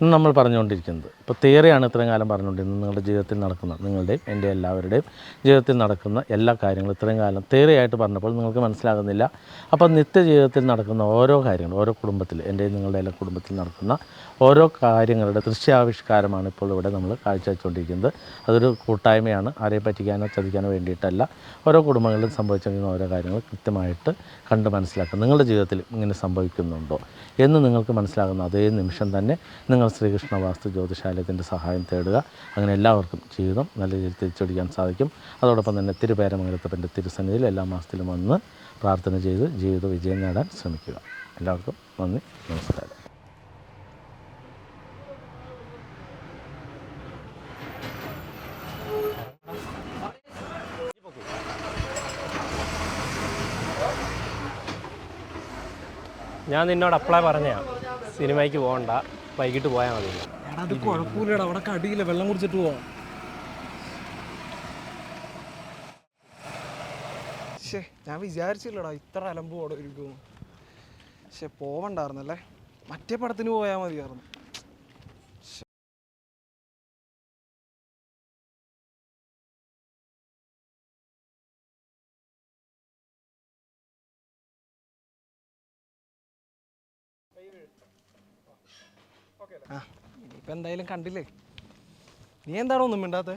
നമ്മൾ പറഞ്ഞുകൊണ്ടിരിക്കുന്നത് ഇപ്പോൾ തിയറിയാണ് ഇത്രയും കാലം പറഞ്ഞുകൊണ്ടിരുന്നത് നിങ്ങളുടെ ജീവിതത്തിൽ നടക്കുന്ന നിങ്ങളുടെയും എന്റെ എല്ലാവരുടെയും ജീവിതത്തിൽ നടക്കുന്ന എല്ലാ കാര്യങ്ങളും ഇത്രയും കാലം തിയറിയായിട്ട് പറഞ്ഞപ്പോൾ നിങ്ങൾക്ക് മനസ്സിലാകുന്നില്ല. അപ്പോൾ നിത്യജീവിതത്തിൽ നടക്കുന്ന ഓരോ കാര്യങ്ങളും ഓരോ കുടുംബത്തിൽ എന്റെയും നിങ്ങളുടെ എല്ലാ കുടുംബത്തിൽ നടക്കുന്ന ഓരോ കാര്യങ്ങളുടെ ദൃശ്യാവിഷ്കാരമാണ് ഇപ്പോൾ ഇവിടെ നമ്മൾ കാഴ്ചവെച്ചുകൊണ്ടിരിക്കുന്നത്. അതൊരു കൂട്ടായ്മയാണ് ആരെയും പറ്റിക്കാനോ ചതിക്കാനോ വേണ്ടിയിട്ടല്ല. ഓരോ കുടുംബങ്ങളിലും സംഭവിച്ചിരിക്കുന്ന ഓരോ കാര്യങ്ങൾ കൃത്യമായിട്ട് കണ്ട് മനസ്സിലാക്കുക. നിങ്ങളുടെ ജീവിതത്തിൽ ഇങ്ങനെ സംഭവിക്കുന്നുണ്ടോ എന്ന് നിങ്ങൾക്ക് മനസ്സിലാകുന്ന അതേ നിമിഷം തന്നെ നിങ്ങൾ ശ്രീകൃഷ്ണ വാസ്തു ജ്യോതിശാലയത്തിന്റെ സഹായം തേടുക. അങ്ങനെ എല്ലാവർക്കും ജീവിതം നല്ല രീതിയിൽ തിരിച്ചടിക്കാൻ സാധിക്കും. അതോടൊപ്പം തന്നെ തിരുപേരമംഗലത്തപ്പന്റെ തിരുസന്നിധിയിൽ എല്ലാ മാസത്തിലും വന്ന് പ്രാർത്ഥന ചെയ്ത് ജീവിത വിജയം നേടാൻ ശ്രമിക്കുക. എല്ലാവർക്കും നന്ദി. നമസ്കാരം. ഞാൻ നിന്നോട് അപ്ലൈ പറഞ്ഞാ സിനിമയ്ക്ക് പോകണ്ട. വൈകിട്ട് പോയാൽ മതി. എടാ അത് കുഴപ്പമില്ലടാ. അവിടെ കടിയില്ല. വെള്ളം കുടിച്ചിട്ട് പോവാം. ശേ ഞാൻ വിചാരിച്ചില്ലടാ ഇത്ര അലമ്പ് അവിടെ ഇരിക്കും പക്ഷെ പോവണ്ടായിരുന്നല്ലേ? മറ്റേ പടത്തിന് പോയാൽ മതിയായിരുന്നു. ഇനിയിപ്പോ എന്തായാലും കണ്ടില്ലേ? നീ എന്താണോ ഒന്നും മിണ്ടാത്തേ?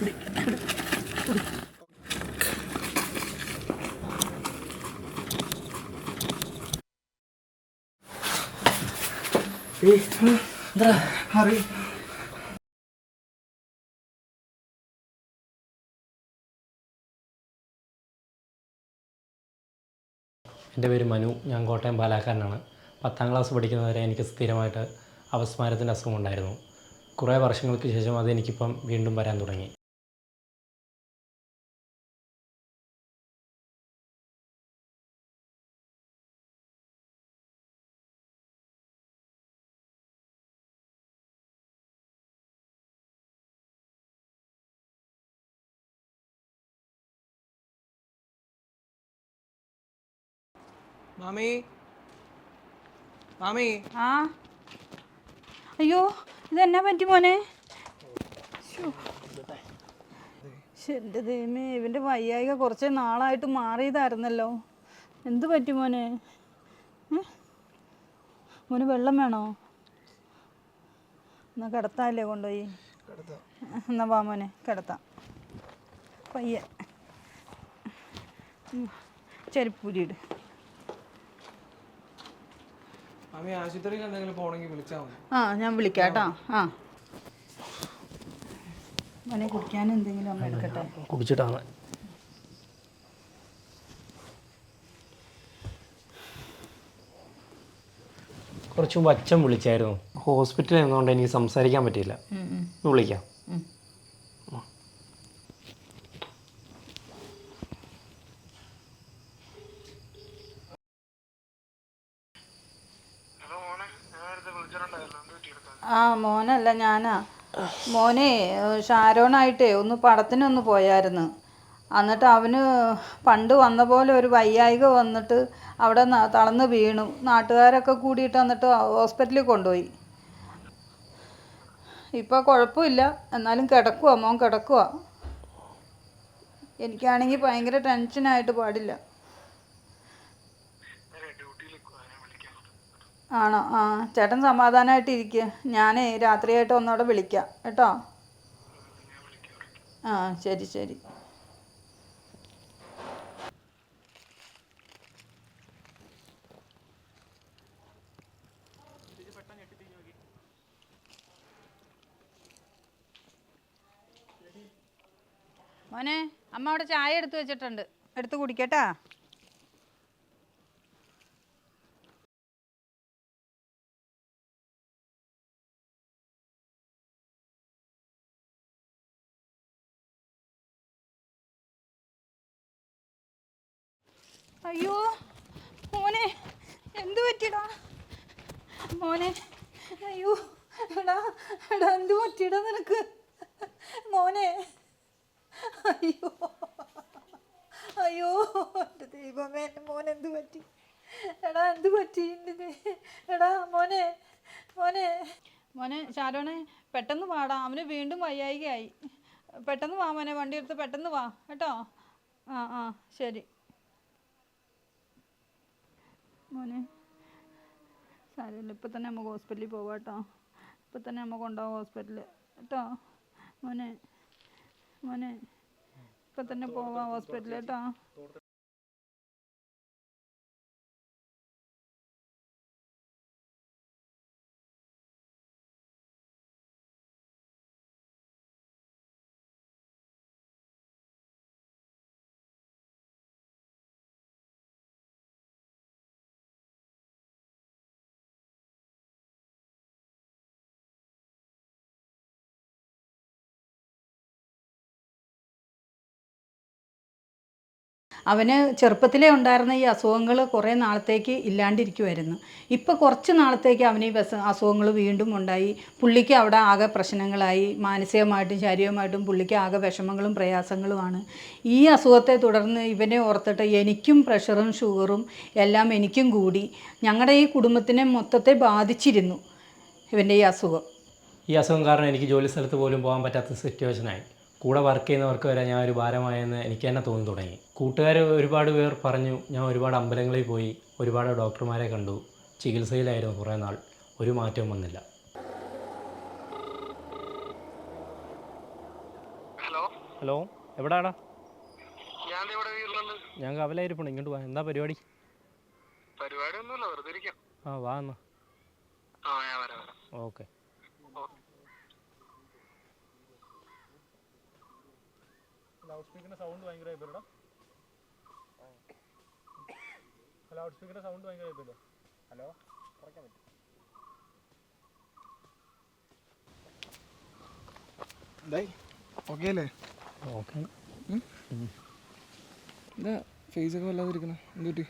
ഹറി എന്റെ പേര് മനു. ഞാൻ കോട്ടയം പാലാക്കാരനാണ്. പത്താം ക്ലാസ് പഠിക്കുന്നവരെ എനിക്ക് സ്ഥിരമായിട്ട് അപസ്മാരത്തിന്റെ അസുഖമുണ്ടായിരുന്നു കുറേ വർഷങ്ങൾക്ക് ശേഷം അതെനിക്കിപ്പം വീണ്ടും വരാൻ തുടങ്ങി. മാമി. മാമി. ആ. അയ്യോ ഇതെന്നാ പറ്റി മോനെ? എന്റെ ദൈവമേ ഇവന്റെ വയ്യായിക കുറച്ച് നാളായിട്ട് മാറിയതായിരുന്നല്ലോ. എന്ത് പറ്റി മോനെ? മോന് വെള്ളം വേണോ? എന്നാ കിടത്താല്ലേ കൊണ്ടുപോയി? എന്നാ വാ മോനെ കിടത്താം. പയ്യ. ചെരുപ്പൂരിയിട് മാമി ആശുപത്രിയിൽ എന്തെങ്കിലും പോണെങ്കിൽ വിളിച്ചാൽ മതി ആ ഞാൻ വിളിക്കാം കേട്ടോ. ആ. മോനെ കുടിക്കാൻ എന്തെങ്കിലും അമ്മ എടുക്കട്ടെ? കുടിച്ചിട്ടാണ്. കുറച്ച് മുമ്പ് അച്ഛൻ വിളിച്ചായിരുന്നു. ഹോസ്പിറ്റലിൽ നിന്നുകൊണ്ട് എനിക്ക് സംസാരിക്കാൻ പറ്റിയില്ല. വിളിക്കാം ആ മോനല്ല ഞാനാ മോനെ ഷാരോണായിട്ടേ ഒന്ന് പടത്തിനൊന്ന് പോയായിരുന്നു. എന്നിട്ട് അവന് പണ്ട് വന്ന പോലെ ഒരു വയ്യായിക വന്നിട്ട് അവിടെ തളർന്ന് വീണു. നാട്ടുകാരൊക്കെ കൂടിയിട്ട് എന്നിട്ട് ഹോസ്പിറ്റലിൽ കൊണ്ടുപോയി. ഇപ്പോൾ കുഴപ്പമില്ല. എന്നാലും കിടക്കുക മോൻ കിടക്കുക എനിക്കാണെങ്കിൽ ഭയങ്കര ടെൻഷനായിട്ട് പാടില്ല. ആണോ? ആ ചേട്ടൻ സമാധാനമായിട്ട് ഇരിക്കുക ഞാനേ രാത്രിയായിട്ട് ഒന്നുകൂടെ വിളിക്കാം. കേട്ടോ? ആ ശരി ശരി. മോനെ അമ്മ അവിടെ ചായ എടുത്തു വെച്ചിട്ടുണ്ട്. എടുത്ത് കുടിക്കട്ടാ? അയ്യോ മോനെ എന്തു പറ്റിടാ മോനെ അയ്യോ എടാ എടാ എന്തു പറ്റിടാ നിനക്ക്? മോനെ അയ്യോ അയ്യോ എന്റെ ദൈവമേ എന്റെ മോൻ എന്ത് പറ്റി? എടാ എന്ത് പറ്റി എടാ മോനെ മോനെ. മോനെ ചാരോണെ പെട്ടെന്ന് വാടാ അവന് വീണ്ടും വയ്യായികയായി. പെട്ടെന്ന് വാ മോനെ വണ്ടി എടുത്ത് പെട്ടെന്ന് വാ കേട്ടോ? ആ ആ ശരി. മോനെ. സാരമില്ല ഇപ്പം തന്നെ നമുക്ക് ഹോസ്പിറ്റലിൽ പോവാം കേട്ടോ. ഇപ്പം തന്നെ നമുക്ക് കൊണ്ടുപോകാം ഹോസ്പിറ്റലിൽ കേട്ടോ? മോനെ മോനെ. ഇപ്പം തന്നെ പോവാം ഹോസ്പിറ്റലിൽ കേട്ടോ. അവന് ചെറുപ്പത്തിലേ ഉണ്ടായിരുന്ന ഈ അസുഖങ്ങൾ കുറേ നാളത്തേക്ക് ഇല്ലാണ്ടിരിക്കുമായിരുന്നു ഇപ്പോൾ കുറച്ച് നാളത്തേക്ക് അവന് ഈ അസുഖങ്ങൾ വീണ്ടും ഉണ്ടായി. പുള്ളിക്ക് അവിടെ ആകെ പ്രശ്നങ്ങളായി. മാനസികമായിട്ടും ശാരീരികമായിട്ടും പുള്ളിക്ക് ആകെ വിഷമങ്ങളും പ്രയാസങ്ങളുമാണ്. ഈ അസുഖത്തെ തുടർന്ന് ഇവനെ ഓർത്തിട്ട് എനിക്കും പ്രഷറും ഷുഗറും എല്ലാം എനിക്കും കൂടി. ഞങ്ങളുടെ ഈ കുടുംബത്തിനെ മൊത്തത്തെ ബാധിച്ചിരുന്നു ഇവന്റെ ഈ അസുഖം. ഈ അസുഖം കാരണം എനിക്ക് ജോലി സ്ഥലത്ത് പോലും പോകാൻ പറ്റാത്ത സിറ്റുവേഷനായി കൂടെ വർക്ക് ചെയ്യുന്നവർക്ക് വരെ ഞാൻ ഒരു ഭാരമായെന്ന് എനിക്ക് തന്നെ തോന്നി തുടങ്ങി. കൂട്ടുകാർ ഒരുപാട് പേർ പറഞ്ഞു ഞാൻ ഒരുപാട് അമ്പലങ്ങളിൽ പോയി ഒരുപാട് ഡോക്ടർമാരെ കണ്ടു. ചികിത്സയിലായിരുന്നു കുറേ നാൾ. ഒരു മാറ്റവും വന്നില്ല. ഹലോ? ഹലോ എവിടാടാ? ഞാൻ ഇവിടെ വീട്ടിലുണ്ട്. ഞാൻ കവലായിരിപ്പുണ്ട് ഇങ്ങോട്ട് വാ. എന്താ പരിപാടി? ആ വാ എന്നാ. ഓക്കെ. ലൗഡ് സ്പീക്കറിന്റെ സൗണ്ട് ഭയങ്കരമായി. പോയല്ലോ ലൗഡ് സ്പീക്കറിന്റെ സൗണ്ട് ഭയങ്കര പോയല്ലോ ഹലോ? കുറയ്ക്കാൻ പറ്റും. ഓക്കെ അല്ലേ? ഓക്കെ എന്താ ഫേസ് ഒക്കെ വല്ലാതിരിക്കണ എന്ത് പറ്റി?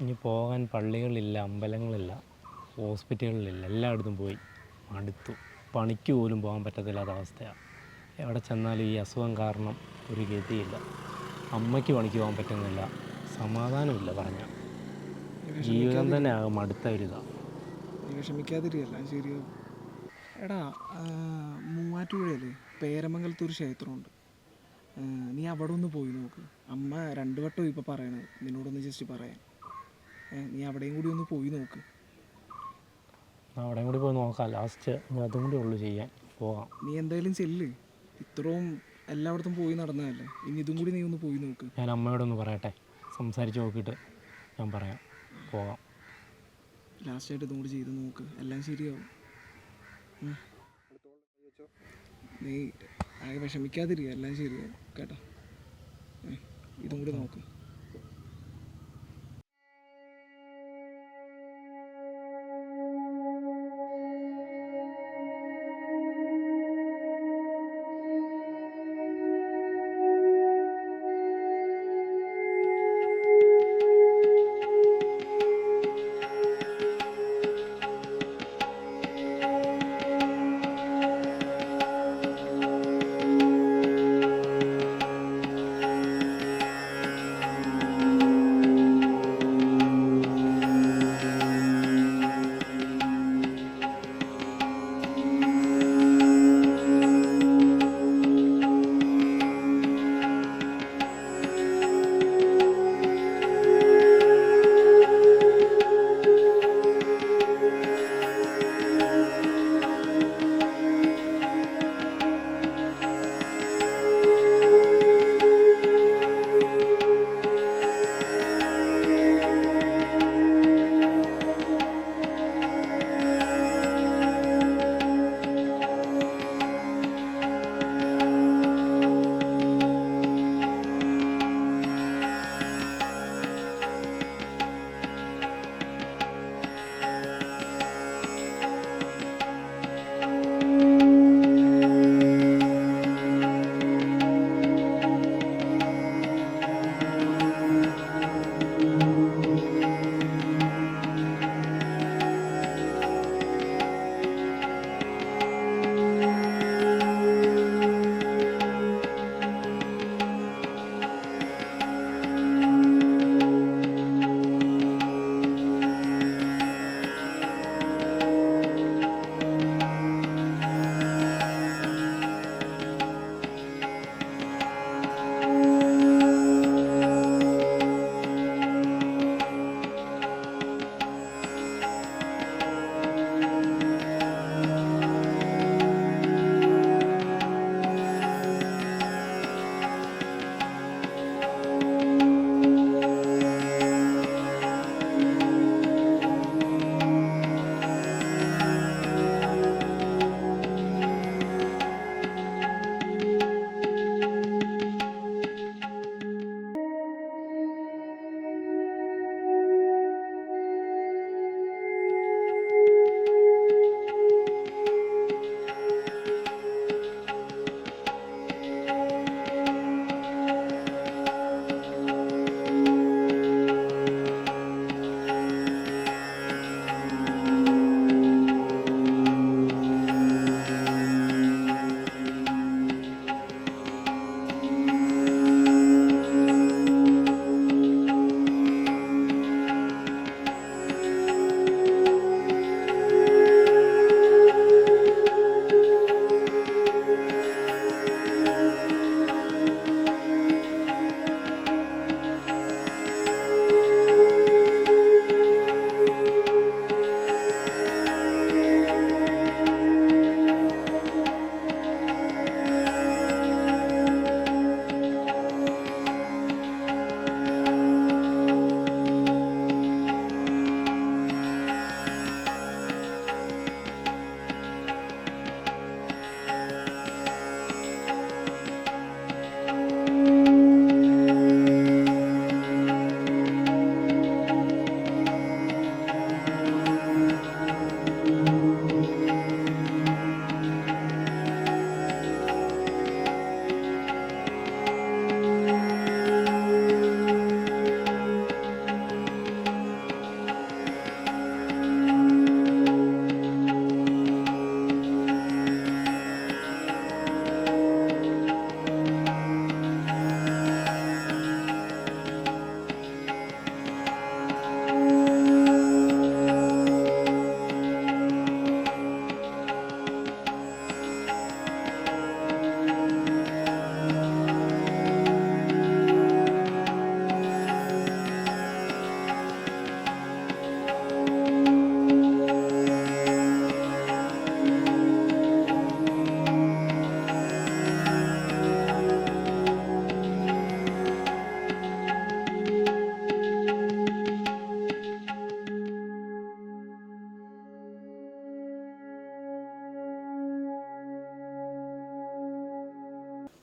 ഇനി പോകാൻ പള്ളികളില്ല അമ്പലങ്ങളില്ല ഹോസ്പിറ്റലുകളില്ല എല്ലായിടത്തും പോയി. അടുത്തു പണിക്ക് പോലും പോകാൻ പറ്റത്തില്ലാത്ത അവസ്ഥയാണ് എവിടെ ചെന്നാലും ഈ അസുഖം കാരണം ഒരു ഗതിയില്ല. അമ്മയ്ക്ക് പണിക്ക് പോകാൻ പറ്റുന്നില്ല. സമാധാനമില്ല പറഞ്ഞ. ജീവിതം തന്നെ ആകെ മടുത്ത ഒരു ഇതാണ് നീ വിഷമിക്കാതിരിക്കല്ല ശരിയോ എടാ മൂവാറ്റുപുഴയിലെ മൂവാറ്റുപുഴയിൽ പേരമംഗലത്ത് ഒരു ക്ഷേത്രമുണ്ട്. നീ അവിടെ ഒന്ന് പോയി നോക്ക്. അമ്മ രണ്ടു വട്ടം ഇപ്പോൾ പറയണത് നിന്നോടൊന്ന് ജസ്റ്റ് പറയാൻ. നീ അവിടെയും കൂടി ഒന്ന് പോയി നോക്ക്. അവിടെയും കൂടി പോയി നോക്കാം. ലാസ്റ്റ് അതും കൂടി ഉള്ളു ചെയ്യാൻ. പോകാം നീ എന്തായാലും ചെല്ല്. ഇത്രയും എല്ലായിടത്തും പോയി നടന്നതല്ലേ. ഇനി ഇതും കൂടി നീ ഒന്ന് പോയി നോക്ക്. ഞാൻ അമ്മയോടൊന്ന് പറയട്ടെ. സംസാരിച്ച് നോക്കിയിട്ട് ഞാൻ പറയാം. പോകാം. ലാസ്റ്റായിട്ട് ഇതും കൂടി ചെയ്ത് നോക്ക്. എല്ലാം ശരിയാവും. നീ ആകെ വിഷമിക്കാതിരിക്കുക. എല്ലാം ശരിയാവും. കേട്ടോ? ഇതും കൂടി നോക്ക്.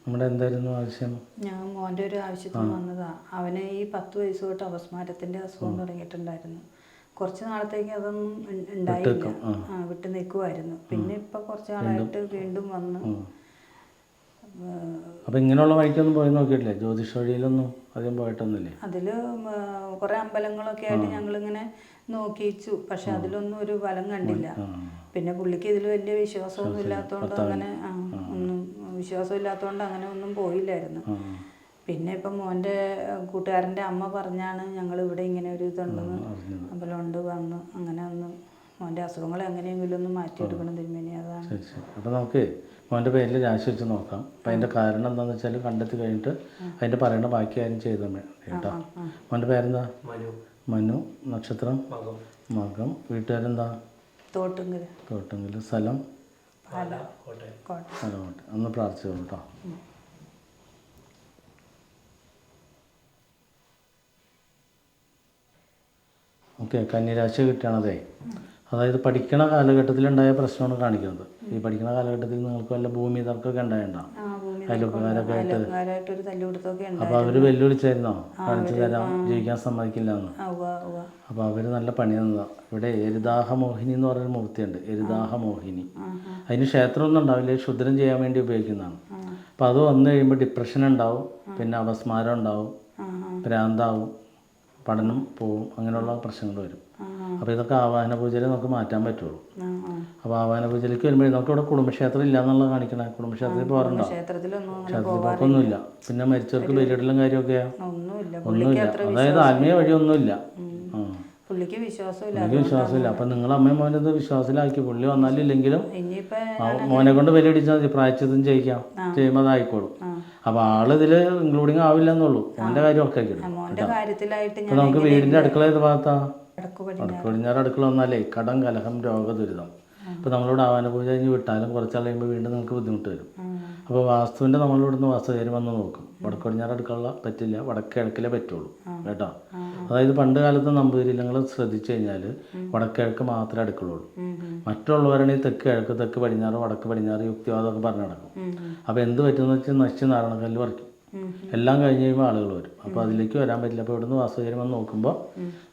നമ്മുടെ എന്തായിരുന്നു ആവശ്യം? ഞാൻ മോന്റെ ഒരു ആവശ്യത്തിന് വന്നതാ. അവന് ഈ പത്ത് വയസ്സ് തൊട്ട് അവസ്മാരത്തിന്റെ അസുഖം തുടങ്ങിയിട്ടുണ്ടായിരുന്നു. കുറച്ച് നാളത്തേക്ക് അതൊന്നും ഉണ്ടായില്ല ആ. വിട്ട് നിൽക്കുമായിരുന്നു പിന്നെ ഇപ്പൊ കുറച്ച് നാളായിട്ട് വീണ്ടും. വന്ന്. അപ്പൊ ഇങ്ങനെയുള്ള വഴിക്കൊന്നും പോയി നോക്കിയിട്ടില്ലേ? ജ്യോതിഷ വഴിയിലൊന്നും അധികം പോയിട്ടൊന്നുമില്ലേ? അതിൽ കുറേ അമ്പലങ്ങളൊക്കെ ആയിട്ട് ഞങ്ങൾ ഇങ്ങനെ നോക്കിച്ചു പക്ഷെ അതിലൊന്നും ഒരു ഫലം കണ്ടില്ല. പിന്നെ പുള്ളിക്ക് ഇതിൽ വലിയ വിശ്വാസമൊന്നും ഇല്ലാത്തതുകൊണ്ട് അങ്ങനെ ആ, വിശ്വാസം ഇല്ലാത്തതുകൊണ്ട് അങ്ങനെ ഒന്നും പോയില്ലായിരുന്നു. പിന്നെ ഇപ്പം മോന്റെ കൂട്ടുകാരന്റെ അമ്മ പറഞ്ഞാണ് ഞങ്ങൾ ഇവിടെ ഇങ്ങനെ ഒരു ഇതുണ്ടെന്ന്. അമ്പലമുണ്ട് വന്നു അങ്ങനെ ഒന്ന് മോന്റെ അസുഖങ്ങൾ എങ്ങനെയെങ്കിലും ഒന്ന് മാറ്റിയെടുക്കണം തിരുമേനി അതാണ്. അപ്പോൾ നമുക്ക് മോന്റെ പേരിൽ രാശി വെച്ച് നോക്കാം. അപ്പം അതിന്റെ കാരണം എന്താണെന്ന് വെച്ചാൽ കണ്ടെത്തി കഴിഞ്ഞിട്ട് അതിന്റെ പറയുന്ന ബാക്കി കാര്യം ചെയ്തു കേട്ടോ. മോന്റെ പേരെന്താ? മനു. നക്ഷത്രം? മകം. വീട്ടുകാരെന്താ? തോട്ടുങ്കൽ തോട്ടങ്കിൽ സ്ഥലം? പാല. കോട്ടയം. സ്ഥലമായിട്ട് ഒന്ന് പ്രാർത്ഥിച്ചോളൂ കേട്ടോ ഓക്കെ കന്യരാശി കിട്ടുകയാണതേ അതായത് പഠിക്കണ കാലഘട്ടത്തിൽ കാലഘട്ടത്തിലുണ്ടായ പ്രശ്നമാണ് കാണിക്കുന്നത്. ഈ പഠിക്കണ കാലഘട്ടത്തിൽ നിങ്ങൾക്ക് വല്ല ഭൂമി തർക്കമൊക്കെ ഉണ്ടായിട്ടുണ്ടാവും ആയിട്ട് ഉണ്ട് അപ്പോൾ അവർ വെല്ലുവിളിച്ചായിരുന്നോ? കാണിച്ചു തരാം ജീവിക്കാൻ സമ്മതിക്കില്ല എന്ന് അവർ നല്ല പണി തന്നതാ. ഇവിടെ എരുദാഹ മോഹിനി എന്ന് പറഞ്ഞൊരു മൂർത്തിയുണ്ട്. എരുദാഹ മോഹിനി അതിന് ക്ഷേത്രമൊന്നും ഉണ്ടാവില്ല. ശുദ്രം ചെയ്യാൻ വേണ്ടി ഉപയോഗിക്കുന്നതാണ്. അപ്പൊ അത് വന്നു കഴിയുമ്പോൾ ഡിപ്രഷൻ ഉണ്ടാവും. പിന്നെ അപസ്മാരം ഉണ്ടാവും. ഭ്രാന്താവും. പഠനം പോവും. അങ്ങനെയുള്ള പ്രശ്നങ്ങൾ വരും. അപ്പോൾ ഇതൊക്കെ ആവാഹന പൂജയിൽ നമുക്ക് മാറ്റാൻ പറ്റുള്ളൂ. അപ്പോൾ ആവാഹന പൂജയിലേക്ക് വരുമ്പോഴേ നമുക്ക് ഇവിടെ കുടുംബക്ഷേത്രം ഇല്ല എന്നുള്ളത് കാണിക്കണേ. കുടുംബക്ഷേത്രത്തിൽ പോകാറുണ്ടോ? ക്ഷേത്രത്തിൽ പോക്കൊന്നുമില്ല. പിന്നെ മരിച്ചവർക്ക് ബലിയിടലും കാര്യമൊക്കെയാ? ഒന്നുമില്ല. അതായത് ആത്മീയ വഴി ഒന്നുമില്ല പുള്ളിക്ക് വിശ്വാസമില്ല. അപ്പം നിങ്ങൾ അമ്മയും മോനെ ഇത് വിശ്വാസത്തിലാക്കി. പുള്ളി വന്നാലില്ലെങ്കിലും മോനെ കൊണ്ട് ബലിയടിച്ചാൽ മതി. പ്രായച്ചതും ചെയ്യിക്കാം. ചെയ്യുമ്പോൾ അതായിക്കോളും. അപ്പോൾ ആൾ ഇതിൽ ഇൻക്ലൂഡിങ് ആവില്ല എന്നുള്ളൂ മോന്റെ കാര്യം ഒക്കെ നമുക്ക് വീടിന്റെ അടുക്കള ഏത് ഭാഗത്താ? വടക്ക് പടിഞ്ഞാറ്. അടുക്കള വന്നാലേ കടം കലഹം രോഗ ദുരിതം ഇപ്പോൾ നമ്മളിവിടെ ആവാന പൂജ കഴിഞ്ഞ് വിട്ടാലും കുറച്ചാൾ കഴിയുമ്പോൾ വീണ്ടും നമുക്ക് ബുദ്ധിമുട്ട് വരും. അപ്പോൾ വാസ്തുവിന്റെ നമ്മളിവിടുന്ന് വാസ്തുകാര്യം വന്ന് നോക്കും. വടക്ക് പടിഞ്ഞാറ് അടുക്കള പറ്റില്ല വടക്ക് കിഴക്കിലേ പറ്റുള്ളൂ കേട്ടോ. അതായത് പണ്ട് കാലത്ത് നമ്പൂതിരി നിങ്ങൾ ശ്രദ്ധിച്ചു കഴിഞ്ഞാൽ വടക്ക് കിഴക്ക് മാത്രമേ അടുക്കളുള്ളൂ മറ്റുള്ളവരാണെങ്കിൽ തെക്ക് കിഴക്ക് തെക്ക് പടിഞ്ഞാറ് വടക്ക് പടിഞ്ഞാറ് യുക്തിവാദമൊക്കെ പറഞ്ഞു നടക്കും. അപ്പോൾ എന്ത് പറ്റുമെന്ന് വെച്ചാൽ നശിച്ച് നാരണക്കല്ല് പറിക്കും. എല്ലാം കഴിഞ്ഞ് കഴിയുമ്പോൾ ആളുകൾ വരും. അപ്പോൾ അതിലേക്ക് വരാൻ പറ്റില്ല. അപ്പോൾ ഇവിടുന്ന് വാസ്തുകാര്യം വന്ന് നോക്കുമ്പോൾ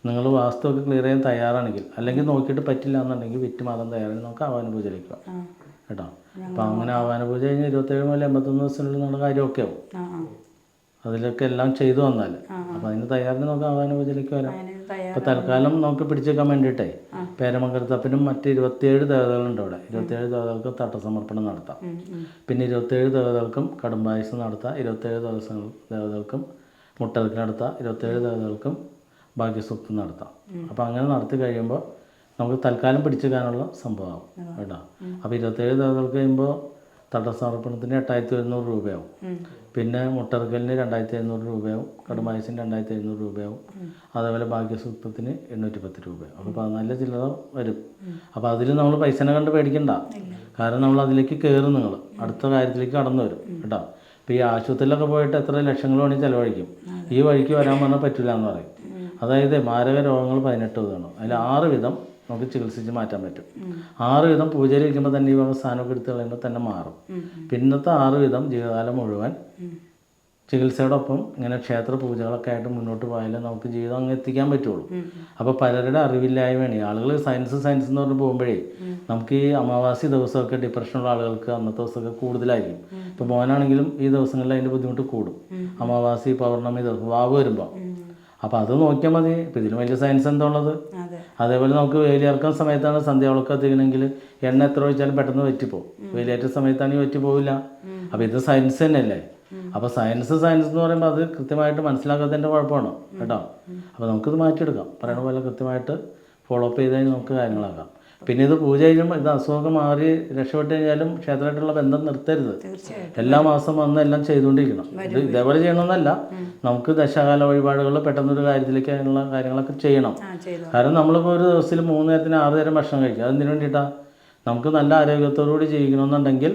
നിങ്ങൾ വാസ്തുവൊക്കെ ക്ലിയർ ചെയ്യാൻ തയ്യാറാണെങ്കിൽ അല്ലെങ്കിൽ നോക്കിയിട്ട് പറ്റില്ല എന്നുണ്ടെങ്കിൽ വിറ്റ് മാറാൻ തയ്യാറാണെങ്കിൽ നമുക്ക് ആവാന പൂജ പോകാം കേട്ടോ? അപ്പോൾ അങ്ങനെ ആവാന പൂജ കഴിഞ്ഞ് ഇരുപത്തേഴ് മുതൽ എൺപത്തൊന്ന് ദിവസത്തിനുള്ളിൽ നമ്മുടെ കാര്യമൊക്കെ ആവും. അതിലൊക്കെ എല്ലാം ചെയ്തു വന്നാൽ അപ്പോൾ അതിന് തയ്യാറിന് നമുക്ക് ആവാന പൂജയിലേക്ക് വരാം. അപ്പോൾ തൽക്കാലം നമുക്ക് പിടിച്ചേക്കാൻ വേണ്ടിയിട്ടേ പേരമംഗലത്തപ്പനും മറ്റ് ഇരുപത്തിയേഴ് ദേവതകളുണ്ട് അവിടെ. ഇരുപത്തിയേഴ് ദേവതകൾക്കും തട്ടസമർപ്പണം നടത്താം. പിന്നെ ഇരുപത്തിയേഴ് ദേവതകൾക്കും കടുംബായസം നടത്താം. ഇരുപത്തിയേഴ് ദിവസങ്ങൾ ദേവതകൾക്കും മുട്ടൽക്ക് നടത്താം. ഇരുപത്തിയേഴ് ദേവതകൾക്കും ഭാഗ്യസൂക്തം നടത്താം. അപ്പോൾ അങ്ങനെ നടത്തി കഴിയുമ്പോൾ നമുക്ക് തൽക്കാലം പിടിച്ചേക്കാനുള്ള സംഭവമാവും കേട്ടോ. അപ്പോൾ ഇരുപത്തേഴ് ദേവതകൾക്ക് കഴിയുമ്പോൾ തട്ടസമർപ്പണത്തിന് എട്ടായിരത്തി ഒരുന്നൂറ് രൂപയാവും. പിന്നെ മുട്ടർക്കലിന് രണ്ടായിരത്തി എഴുന്നൂറ് രൂപയാവും. കടുമായസിന് രണ്ടായിരത്തി എഴുന്നൂറ് രൂപയാവും. അതേപോലെ ഭാഗ്യസൂക്തത്തിന് എണ്ണൂറ്റി പത്ത് രൂപയാവും. അപ്പോൾ പതിനാല് ചില്ലറ വരും. അപ്പോൾ അതിൽ നമ്മൾ പൈസനെ കണ്ട് പേടിക്കണ്ട. കാരണം നമ്മൾ അതിലേക്ക് കയറും നിങ്ങൾ അടുത്ത കാര്യത്തിലേക്ക് കടന്നു വരും. കേട്ടോ? ഇപ്പോൾ ഈ ആശുപത്രിയിലൊക്കെ പോയിട്ട് എത്ര ലക്ഷങ്ങൾ വേണമെങ്കിൽ ചിലവഴിക്കും. ഈ വഴിക്ക് വരാൻ പറഞ്ഞാൽ പറ്റില്ല എന്ന് പറയും. അതായത് മാരക രോഗങ്ങൾ പതിനെട്ട് വിധമാണ്. അതിൽ ആറ് വിധം നമുക്ക് ചികിത്സിച്ച് മാറ്റാൻ പറ്റും. ആറ് വിധം പൂജയിൽ ഇരിക്കുമ്പോൾ തന്നെ ഈ സ്ഥാനമൊക്കെ എടുത്ത് കളയുമ്പോൾ തന്നെ മാറും. പിന്നത്തെ ആറ് വിധം ജീവിതകാലം മുഴുവൻ ചികിത്സയോടൊപ്പം ഇങ്ങനെ ക്ഷേത്ര പൂജകളൊക്കെ ആയിട്ട് മുന്നോട്ട് പോയാലേ നമുക്ക് ജീവിതം അങ്ങ് എത്തിക്കാൻ പറ്റുള്ളൂ. അപ്പോൾ പലരുടെ അറിവില്ലായ്മയാണ്. ആളുകൾ സയൻസ് സയൻസ് എന്ന് പറഞ്ഞ് പോകുമ്പോഴേ നമുക്ക് ഈ അമാവാസി ദിവസമൊക്കെ ഡിപ്രഷനുള്ള ആളുകൾക്ക് അന്നത്തെ ദിവസമൊക്കെ കൂടുതലായിരിക്കും. ഇപ്പോൾ മോനാണെങ്കിലും ഈ ദിവസങ്ങളിൽ അതിന്റെ ബുദ്ധിമുട്ട് കൂടും. അമാവാസി പൗർണമി ദിവസം വാവ് വരുമ്പോൾ അപ്പോൾ അത് നോക്കിയാൽ മതി. ഇപ്പം ഇതിലും വലിയ സയൻസ് എന്താ ഉള്ളത് അതേപോലെ നമുക്ക് വേലിയേർക്കുന്ന സമയത്താണ് സന്ധ്യാവിളക്ക് എത്തിക്കണമെങ്കിൽ എണ്ണ എത്ര ഒഴിച്ചാലും പെട്ടെന്ന് വറ്റിപ്പോവും. വേലിയേറ്റ സമയത്താണെങ്കിൽ വെറ്റി പോവില്ല അപ്പോൾ ഇത് സയൻസ് തന്നെയല്ലേ? അപ്പോൾ സയൻസ് സയൻസ് എന്ന് പറയുമ്പോൾ അത് കൃത്യമായിട്ട് മനസ്സിലാക്കാത്തതിന്റെ കുഴപ്പമാണ്. കേട്ടോ? അപ്പോൾ നമുക്കിത് മാറ്റിയെടുക്കാം. പറയണ പോലെ കൃത്യമായിട്ട് ഫോളോ അപ്പ് ചെയ്ത് നമുക്ക് കാര്യങ്ങളാക്കാം. പിന്നെ ഇത് പൂജ ചെയ്യുമ്പോൾ ഇത് അസുഖമൊക്കെ മാറി രക്ഷപ്പെട്ട് കഴിഞ്ഞാലും ക്ഷേത്രമായിട്ടുള്ള ബന്ധം നിർത്തരുത്. എല്ലാ മാസം വന്ന് എല്ലാം ചെയ്തുകൊണ്ടിരിക്കണം. ഇത് ഇതേപോലെ ചെയ്യണമെന്നല്ല നമുക്ക് ദശകാല വഴിപാടുകൾ പെട്ടെന്നൊരു കാര്യത്തിലേക്ക് അതിനുള്ള കാര്യങ്ങളൊക്കെ ചെയ്യണം. കാരണം നമ്മളിപ്പോൾ ഒരു ദിവസത്തിൽ മൂന്ന് നേരത്തിന് ആറ് നേരം ഭക്ഷണം കഴിക്കുക. അതെന്തിനു വേണ്ടിയിട്ടാ? നമുക്ക് നല്ല ആരോഗ്യത്തോടുകൂടി ജീവിക്കണമെന്നുണ്ടെങ്കിൽ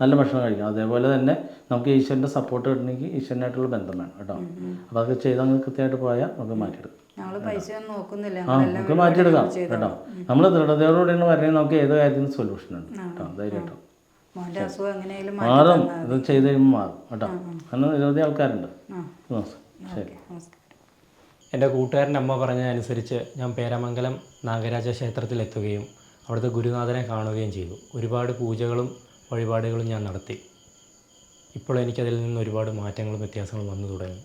നല്ല ഭക്ഷണം കഴിക്കണം. അതേപോലെ തന്നെ നമുക്ക് ഈശ്വരന്റെ സപ്പോർട്ട് കിട്ടണമെങ്കിൽ ഈശ്വരനായിട്ടുള്ള ബന്ധം വേണം കേട്ടോ. അപ്പോൾ അതൊക്കെ ചെയ്താൽ കൃത്യമായിട്ട് പോയാൽ നമുക്ക് മാറ്റിയെടുക്കാം. ഞങ്ങൾ പൈസ ഒന്നും നോക്കുന്നില്ല. ആ നമുക്ക് മാറ്റിയെടുക്കാം. കേട്ടോ. നമ്മൾ ദൃഢതയോടുകൂടിയാണ് വരണമെങ്കിൽ നമുക്ക് ഏത് കാര്യത്തിനും സൊല്യൂഷൻ ഉണ്ട്. കേട്ടോ. ധൈര്യമായിട്ടോ മാറും. ഇത് ചെയ്ത് കഴിയുമ്പോൾ മാറും. കേട്ടോ. അങ്ങനെ നിരവധി ആൾക്കാരുണ്ട്. ശരി. നമസ്കാരം. എന്റെ കൂട്ടുകാരന്റെ അമ്മ പറഞ്ഞതനുസരിച്ച് ഞാൻ പേരമംഗലം നാഗരാജ ക്ഷേത്രത്തിലെത്തുകയും അവിടുത്തെ ഗുരുനാഥനെ കാണുകയും ചെയ്തു. ഒരുപാട് പൂജകളും വഴിപാടുകളും ഞാൻ നടത്തി. ഇപ്പോൾ എനിക്കതിൽ നിന്ന് ഒരുപാട് മാറ്റങ്ങളും വ്യത്യാസങ്ങളും വന്നു തുടങ്ങി.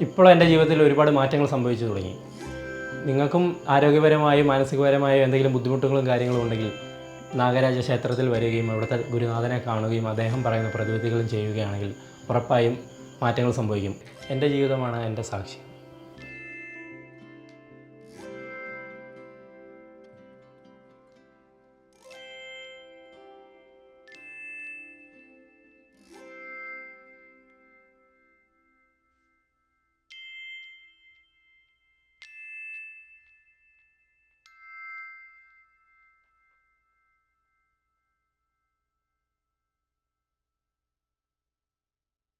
ഇപ്പോൾ എന്റെ ജീവിതത്തിൽ ഒരുപാട് മാറ്റങ്ങൾ സംഭവിച്ചു തുടങ്ങി. നിങ്ങൾക്കും ആരോഗ്യപരമായും മാനസികപരമായും എന്തെങ്കിലും ബുദ്ധിമുട്ടുകളും കാര്യങ്ങളും ഉണ്ടെങ്കിൽ നാഗരാജ ക്ഷേത്രത്തിൽ വരികയും അവിടുത്തെ ഗുരുനാഥനെ കാണുകയും അദ്ദേഹം പറയുന്ന പ്രതിവിധികളും ചെയ്യുകയാണെങ്കിൽ ഉറപ്പായും മാറ്റങ്ങൾ സംഭവിക്കും. എന്റെ ജീവിതമാണ് എന്റെ സാക്ഷി.